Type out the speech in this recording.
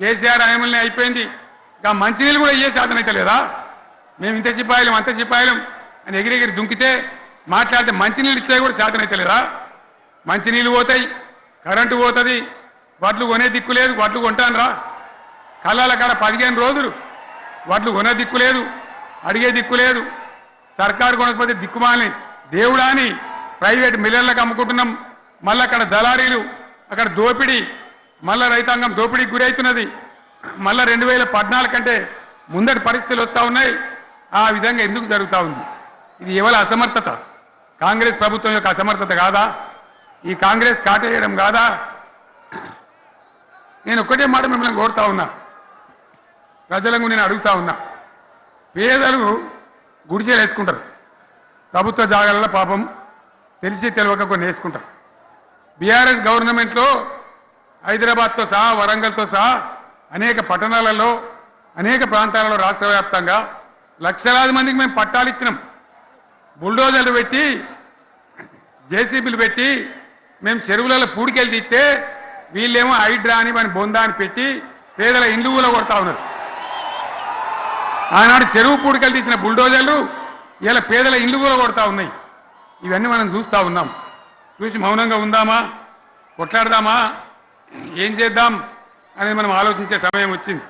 కేసీఆర్ ఆయమల్ని అయిపోయింది. ఇంకా మంచినీళ్ళు కూడా ఇయ్యే శాతం అయితే లేదా? మేము ఇంత సిపాయిలం అంత సిపాయిలం అని ఎగిరెగిరి దుంకితే మాట్లాడితే మంచినీళ్ళు ఇచ్చే కూడా శాతం అయితే లేదా? మంచినీళ్ళు పోతాయి కరెంటు పోతుంది వడ్లు కొనే దిక్కు లేదు వడ్లు కొంటాను రా కళ్ళాల కాడ పదిహేను రోజులు వడ్లు కొనే దిక్కు లేదు అడిగే దిక్కు లేదు. సర్కారు కొనకపోతే దిక్కుమాలని. దేవుడా అని ప్రైవేట్ మిల్లర్లకు అమ్ముకుంటున్నాం. మళ్ళీ అక్కడ దళారీలు అక్కడ దోపిడీ మళ్ళా రైతాంగం దోపిడీకి గురవుతున్నది మళ్ళా రెండు వేల పద్నాలుగు కంటే ముందటి పరిస్థితులు వస్తూ ఉన్నాయి. ఆ విధంగా ఎందుకు జరుగుతూ ఉంది? ఇది ఎవరి అసమర్థత? కాంగ్రెస్ ప్రభుత్వం యొక్క అసమర్థత కాదా? ఈ కాంగ్రెస్ కాటేయడం కాదా? నేను ఒక్కటే మాట మిమ్మల్ని కోరుతా ఉన్నా. ప్రజలకు నేను అడుగుతా ఉన్నా. పేదలు గుడిసెలు వేసుకుంటారు. ప్రభుత్వ జాగాలలో పాపం తెలిసి తెలియక కొన్ని వేసుకుంటారు. బీఆర్ఎస్ గవర్నమెంట్లో హైదరాబాద్తో సహా వరంగల్తో సహా అనేక పట్టణాలలో అనేక ప్రాంతాలలో రాష్ట్ర వ్యాప్తంగా లక్షలాది మందికి మేము పట్టాలు ఇచ్చినాం. బుల్డోజర్లు పెట్టి జేసీబీలు పెట్టి మేము చెరువులలో పూడికెళ్ళి తీస్తే వీళ్ళేమో హైడ్రా అని మన బొందా అని పెట్టి పేదల ఇండ్లు కూడా కొడతా ఉన్నారు. ఆనాడు చెరువు పూడికలు తీసిన బుల్డోజర్లు ఇలా పేదల ఇండ్లు కూడా కొడతా ఉన్నాయి. ఇవన్నీ మనం చూస్తూ ఉన్నాం. చూసి మౌనంగా ఉందామా? కొట్లాడదామా? ఏం చేద్దాం అనేది మనం ఆలోచించే సమయం వచ్చింది.